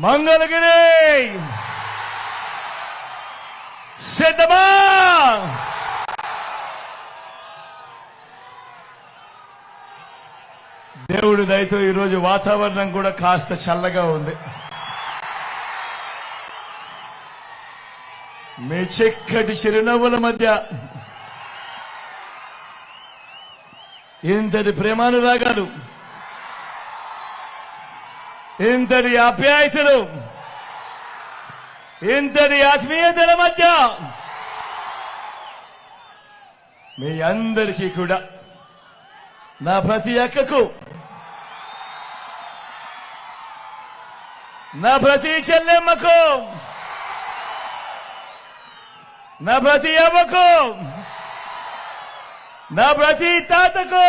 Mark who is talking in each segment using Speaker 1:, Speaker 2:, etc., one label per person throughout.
Speaker 1: మంగళగిరి! సిద్ధమా దేవుడి దయతో ఈరోజు వాతావరణం కూడా కాస్త చల్లగా ఉంది. మీ చిక్కటి చిరునవ్వుల మధ్య ఇంతటి ప్రేమానురాగాలు ఇంతటి ఆప్యాయతలు ఇంతటి ఆత్మీయతల మధ్య మీ అందరికీ కూడా నా ప్రతి అక్కకు నా ప్రతి చెల్లెమ్మకు నా ప్రతి అమ్మకు నా ప్రతి తాతకు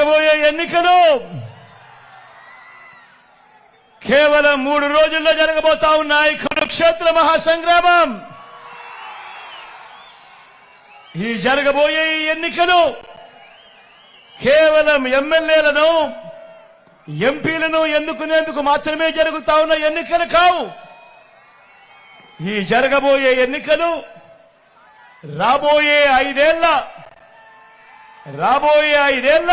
Speaker 1: జరగబోయే ఎన్నికలు కేవలం మూడు రోజుల్లో జరగబోతా ఉన్నాయి కురుక్షేత్ర మహాసంగ్రామం. ఈ జరగబోయే ఈ ఎన్నికలు కేవలం ఎమ్మెల్యేలను ఎంపీలను ఎన్నుకునేందుకు మాత్రమే జరుగుతా ఉన్న ఎన్నికలు కావు. ఈ జరగబోయే ఎన్నికలు రాబోయే ఐదేళ్ళ రాబోయే ఐదేళ్ళ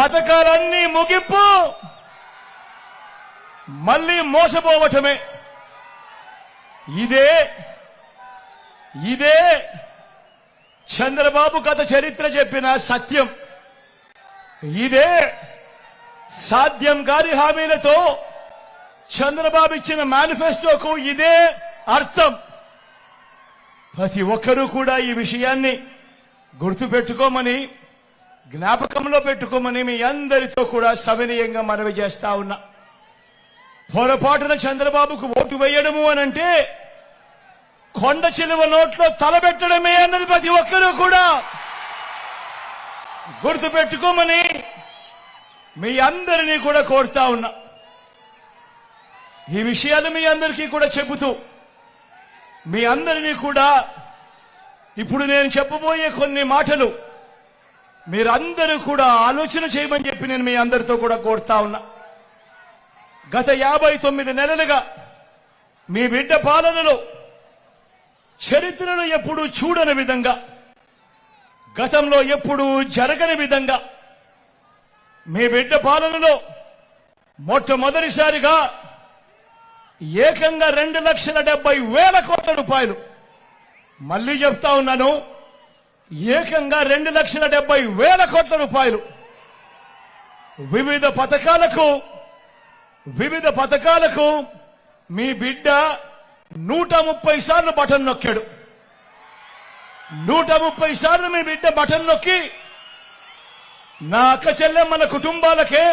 Speaker 1: పథకాలన్నీ ముగింపు. మళ్ళీ మోసపోవటమే. ఇదే ఇదే చంద్రబాబు గత చరిత్ర చెప్పిన సత్యం. ఇదే సాధ్యం గారి హామీలతో చంద్రబాబు ఇచ్చిన మేనిఫెస్టోకు ఇదే అర్థం. ప్రతి ఒక్కరూ కూడా ఈ విషయాన్ని గుర్తుపెట్టుకోమని జ్ఞాపకంలో పెట్టుకోమని మీ అందరితో కూడా సవినయంగా మనవి చేస్తా ఉన్నా. పొరపాటున చంద్రబాబుకు ఓటు వేయడము అనంటే కొండ చిలువ నోట్లో తలబెట్టడమే అన్నది ప్రతి ఒక్కరూ కూడా గుర్తు పెట్టుకోమని మీ అందరినీ కూడా కోరుతా ఉన్నా. ఈ విషయాలు మీ అందరికీ కూడా చెబుతూ మీ అందరినీ కూడా ఇప్పుడు నేను చెప్పబోయే కొన్ని మాటలు మీరందరూ కూడా ఆలోచన చేయమని చెప్పి నేను మీ అందరితో కూడా కోరుతా ఉన్నా. గత యాభై తొమ్మిది నెలలుగా మీ బిడ్డ పాలనలో చరిత్రను ఎప్పుడూ చూడని విధంగా గతంలో ఎప్పుడూ జరగని విధంగా మీ బిడ్డ పాలనలో మొట్టమొదటిసారిగా ఏకంగా రెండు లక్షల డెబ్బై వేల కోట్ల రూపాయలు. మళ్ళీ చెప్తా ఉన్నాను ఏకంగా రెండు లక్షల డెబ్బై వేల కోట్ల రూపాయలు. వివిధ పథకాలకు వివిధ పథకాలకు మీ బిడ్డ నూట ముప్పై సార్లు బటన్ నొక్కాడు. నూట ముప్పై సార్లు మీ బిడ్డ బటన్ నొక్కి నా అక్క చెల్లెమ్మల కుటుంబాలకే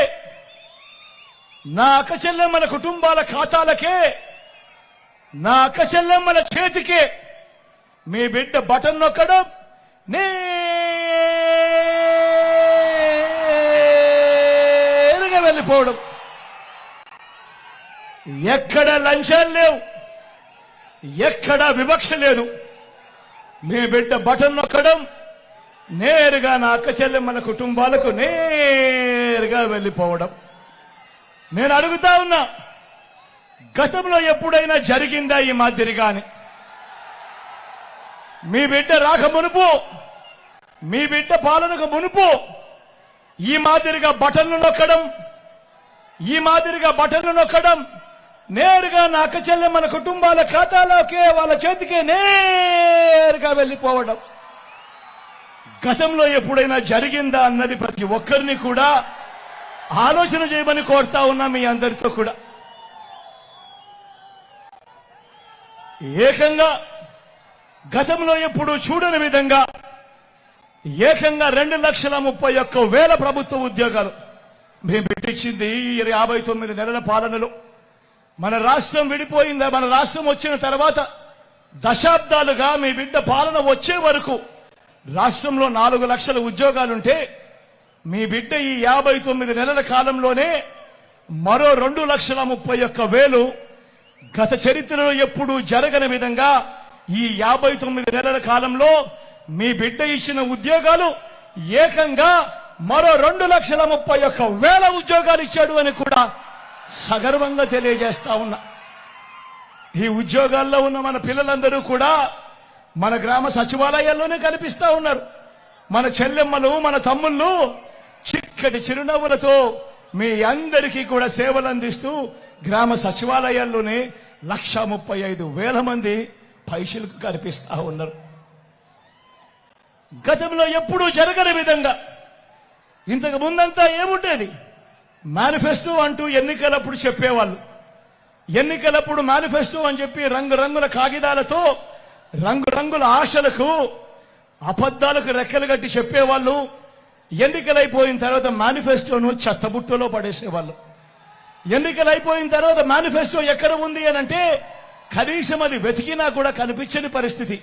Speaker 1: నా అక్క చెల్లెమ్మల కుటుంబాల ఖాతాలకే నా అక్క చెల్లెమ్మల చేతికే మీ బిడ్డ బటన్ నొక్కడం నేరుగా వెళ్ళిపోవడం. ఎక్కడ లంచాలు లేవు ఎక్కడ వివక్ష లేదు. మీ బిడ్డ బటన్ నొక్కడం నేరుగా నా అక్క చెల్లెమ్మల కుటుంబాలకు నేరుగా వెళ్ళిపోవడం. నేను అడుగుతా ఉన్నా గతంలో ఎప్పుడైనా జరిగిందా ఈ మాదిరిగానే? మీ బిడ్డ రాక మునుపు మీ బిడ్డ పాలనకు మునుపు ఈ మాదిరిగా బటన్లు నొక్కడం ఈ మాదిరిగా బటన్లు నొక్కడం నేరుగా నా అక్కచెల్లె మన కుటుంబాల ఖాతాలోకే వాళ్ళ చేతికే నేరుగా వెళ్ళిపోవడం. గతంలో ఎప్పుడైనా జరిగిందా అన్నది ప్రతి ఒక్కరిని కూడా ఆలోచన చేయమని కోరుతా ఉన్నా మీ అందరితో కూడా. ఏకంగా గతంలో ఎప్పుడు చూడని విధంగా ఏకంగా రెండు లక్షల ముప్పై ఒక్క వేల ప్రభుత్వ ఉద్యోగాలు మేము పెట్టించింది యాభై తొమ్మిది నెలల పాలనలో. మన రాష్ట్రం విడిపోయిందా? మన రాష్ట్రం వచ్చిన తర్వాత దశాబ్దాలుగా మీ బిడ్డ పాలన వచ్చే వరకు రాష్ట్రంలో నాలుగు లక్షల ఉద్యోగాలుంటే మీ బిడ్డ ఈ యాభై తొమ్మిది నెలల కాలంలోనే మరో రెండు లక్షల ముప్పై ఒక్క వేలు గత చరిత్రలో ఎప్పుడూ జరగని విధంగా ఈ యాభై తొమ్మిది నెలల కాలంలో మీ బిడ్డ ఇచ్చిన ఉద్యోగాలు ఏకంగా మరో రెండు లక్షల ముప్పై ఒక్క వేల ఉద్యోగాలు ఇచ్చాడు అని కూడా సగర్వంగా తెలియజేస్తా ఉన్నా. ఈ ఉద్యోగాల్లో ఉన్న మన పిల్లలందరూ కూడా మన గ్రామ సచివాలయాల్లోనే కనిపిస్తా ఉన్నారు. మన చెల్లెమ్మలు మన తమ్ముళ్ళు చిక్కటి చిరునవ్వులతో మీ అందరికీ కూడా సేవలు అందిస్తూ గ్రామ సచివాలయాల్లోనే లక్ష ముప్పై ఐదు వేల మంది పైసలకు కనిపిస్తా ఉన్నారు. గతంలో ఎప్పుడూ జరగని విధంగా ఇంతకు ముందంతా ఏముండేది? మేనిఫెస్టో అంటూ ఎన్నికలప్పుడు చెప్పేవాళ్ళు. ఎన్నికలప్పుడు మేనిఫెస్టో అని చెప్పి రంగురంగుల కాగితాలతో రంగురంగుల ఆశలకు అబద్ధాలకు రెక్కలు కట్టి చెప్పేవాళ్ళు. ఎన్నికలైపోయిన తర్వాత మేనిఫెస్టోను చెత్తబుట్టలో పడేసేవాళ్ళు. ఎన్నికలైపోయిన తర్వాత మేనిఫెస్టో ఎక్కడ ఉంది అని అంటే కనీసం అది వెతికినా కూడా కనిపించని పరిస్థితి.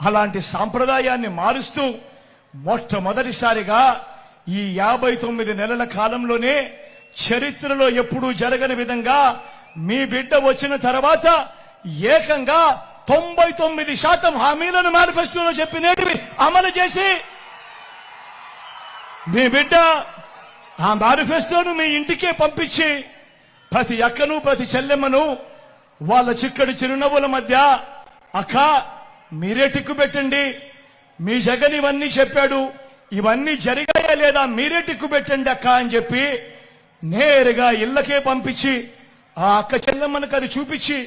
Speaker 1: అలాంటి సాంప్రదాయాన్ని మారుస్తూ మొట్టమొదటిసారిగా ఈ యాభై తొమ్మిది నెలల కాలంలోనే చరిత్రలో ఎప్పుడూ జరగని విధంగా మీ బిడ్డ వచ్చిన తర్వాత ఏకంగా తొంభై తొమ్మిది శాతం హామీలను మేనిఫెస్టోలో చెప్పినేటివి అమలు చేసి మీ బిడ్డ ఆ మేనిఫెస్టోను మీ ఇంటికే పంపించి ప్రతి అక్కను ప్రతి చెల్లెమ్మను వాళ్ళ చిక్కడి చిరునవ్వుల మధ్య అక్క మీరే టిక్కు పెట్టండి. మీ జగన్ ఇవన్నీ చెప్పాడు. ఇవన్నీ జరిగాయా లేదా మీరే టిక్కు పెట్టండి అక్క అని చెప్పి నేరుగా ఇళ్ళకే పంపించి ఆ అక్క చెల్లెమ్మలకు అది చూపించి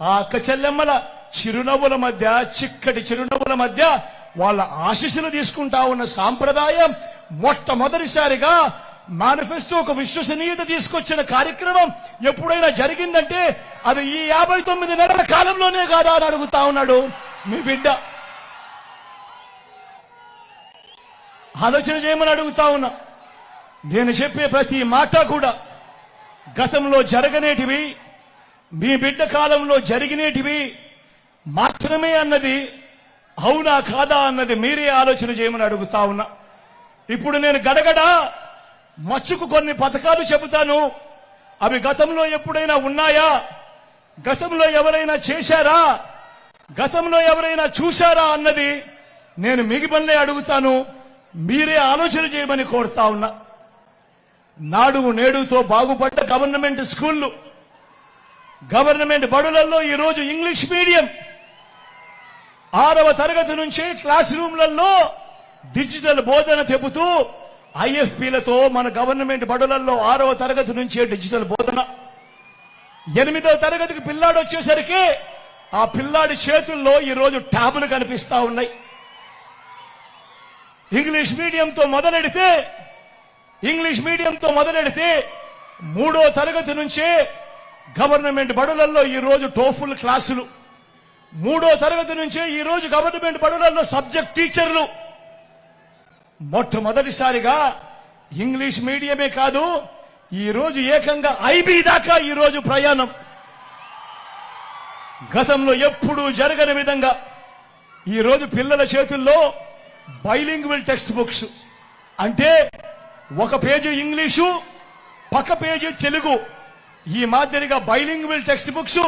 Speaker 1: ఆ అక్క చెల్లెమ్మల చిరునవ్వుల మధ్య చిక్కటి చిరునవ్వుల మధ్య వాళ్ళ ఆశీస్సులు తీసుకుంటా ఉన్న సాంప్రదాయం మొట్టమొదటిసారిగా మేనిఫెస్టో ఒక విశ్వసనీయత తీసుకొచ్చిన కార్యక్రమం ఎప్పుడైనా జరిగిందంటే అది ఈ యాభై తొమ్మిది నెలల కాలంలోనే కాదా అని అడుగుతా ఉన్నాడు మీ బిడ్డ. ఆలోచన చేయమని అడుగుతా ఉన్నా. నేను చెప్పే ప్రతి మాట కూడా గతంలో జరగనేటివి మీ బిడ్డ కాలంలో జరిగినేటివి మాత్రమే అన్నది అవునా కాదా అన్నది మీరే ఆలోచన చేయమని అడుగుతా ఉన్నా. ఇప్పుడు నేను గడగడ మచ్చుకు కొన్ని పథకాలు చెబుతాను. అవి గతంలో ఎప్పుడైనా ఉన్నాయా? గతంలో ఎవరైనా చేశారా? గతంలో ఎవరైనా చూశారా అన్నది నేను మిగిపనులే అడుగుతాను. మీరే ఆలోచన చేయమని కోరుతా ఉన్నా. నాడు నేడుతో బాగుపడ్డ గవర్నమెంట్ స్కూళ్ళు గవర్నమెంట్ బడులలో ఈరోజు ఇంగ్లీష్ మీడియం ఆరవ తరగతి నుంచే క్లాస్ రూమ్లలో డిజిటల్ బోధన చెబుతూ ఐఎఫ్పిలతో మన గవర్నమెంట్ బడులలో ఆరవ తరగతి నుంచే డిజిటల్ బోధన. ఎనిమిదవ తరగతికి పిల్లాడు వచ్చేసరికి ఆ పిల్లాడి చేతుల్లో ఈరోజు ట్యాబులు కనిపిస్తా ఉన్నాయి. ఇంగ్లీష్ మీడియంతో మొదలెడితే ఇంగ్లీష్ మీడియంతో మొదలెడితే మూడో తరగతి నుంచే గవర్నమెంట్ బడులలో ఈరోజు టోఫుల్ క్లాసులు. మూడో తరగతి నుంచే ఈరోజు గవర్నమెంట్ బడులలో సబ్జెక్ట్ టీచర్లు. మొట్టమొదటిసారిగా ఇంగ్లీష్ మీడియమే కాదు ఈ రోజు ఏకంగా ఐబీ దాకా ఈ రోజు ప్రయాణం. గతంలో ఎప్పుడూ జరగని విధంగా ఈ రోజు పిల్లల చేతుల్లో బైలింగ్వల్ టెక్స్ట్ బుక్స్. అంటే ఒక పేజీ ఇంగ్లీషు పక్క పేజీ తెలుగు. ఈ మాదిరిగా బైలింగ్వల్ టెక్స్ట్ బుక్స్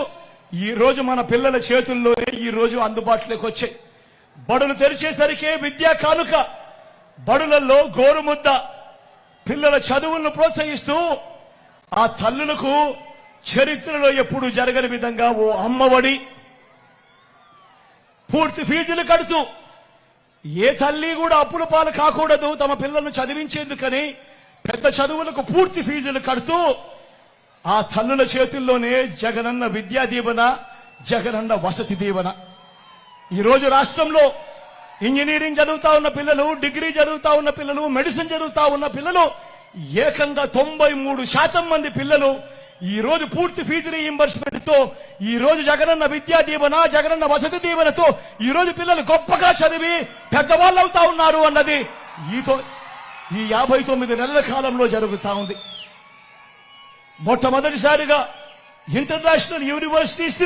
Speaker 1: ఈ రోజు మన పిల్లల చేతుల్లోనే ఈ రోజు అందుబాటులోకి వచ్చాయి. బడులు తెరిచేసరికే విద్యా కానుక బడులలో గోరుముద్ద పిల్లల చదువులను ప్రోత్సహిస్తూ ఆ తల్లులకు చరిత్రలో ఎప్పుడు జరగని విధంగా ఓ అమ్మఒడి పూర్తి ఫీజులు కడుతూ ఏ తల్లి కూడా అప్పుల పాలు కాకూడదు తమ పిల్లలను చదివించేందుకని పెద్ద చదువులకు పూర్తి ఫీజులు కడుతూ ఆ తల్లుల చేతుల్లోనే జగనన్న విద్యా దీవెన జగనన్న వసతి దీవెన. ఈ రోజు రాష్ట్రంలో ఇంజనీరింగ్ చదువుతా ఉన్న పిల్లలు డిగ్రీ చదువుతా ఉన్న పిల్లలు మెడిసిన్ చదువుతా ఉన్న పిల్లలు ఏకంగా తొంభై మూడు శాతం మంది పిల్లలు ఈ రోజు పూర్తి ఫీజు రీఇంబర్స్మెంట్తో ఈ రోజు జగనన్న విద్యా దీవెన జగనన్న వసతి దీవెనతో ఈ రోజు పిల్లలు గొప్పగా చదివి పెద్దవాళ్ళు అవుతా ఉన్నారు అన్నది ఈతో ఈ యాభై తొమ్మిది నెలల కాలంలో జరుగుతా ఉంది. మొట్టమొదటిసారిగా ఇంటర్నేషనల్ యూనివర్సిటీస్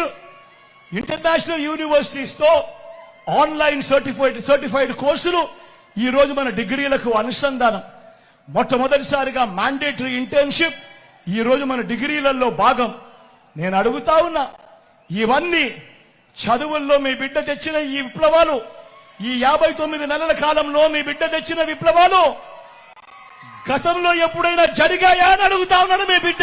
Speaker 1: ఇంటర్నేషనల్ యూనివర్సిటీస్తో ఆన్లైన్ సర్టిఫైడ్ సర్టిఫైడ్ కోర్సులు ఈ రోజు మన డిగ్రీలకు అనుసంధానం. మొట్టమొదటిసారిగా మ్యాండేటరీ ఇంటర్న్షిప్ ఈ రోజు మన డిగ్రీలలో భాగం. నేను అడుగుతా ఉన్నా ఇవన్నీ చదువుల్లో మీ బిడ్డ తెచ్చిన ఈ విప్లవాలు ఈ యాభై తొమ్మిది నెలల కాలంలో మీ బిడ్డ తెచ్చిన విప్లవాలు గతంలో ఎప్పుడైనా జరిగాయా అని అడుగుతా ఉన్నాడు మీ బిడ్డ.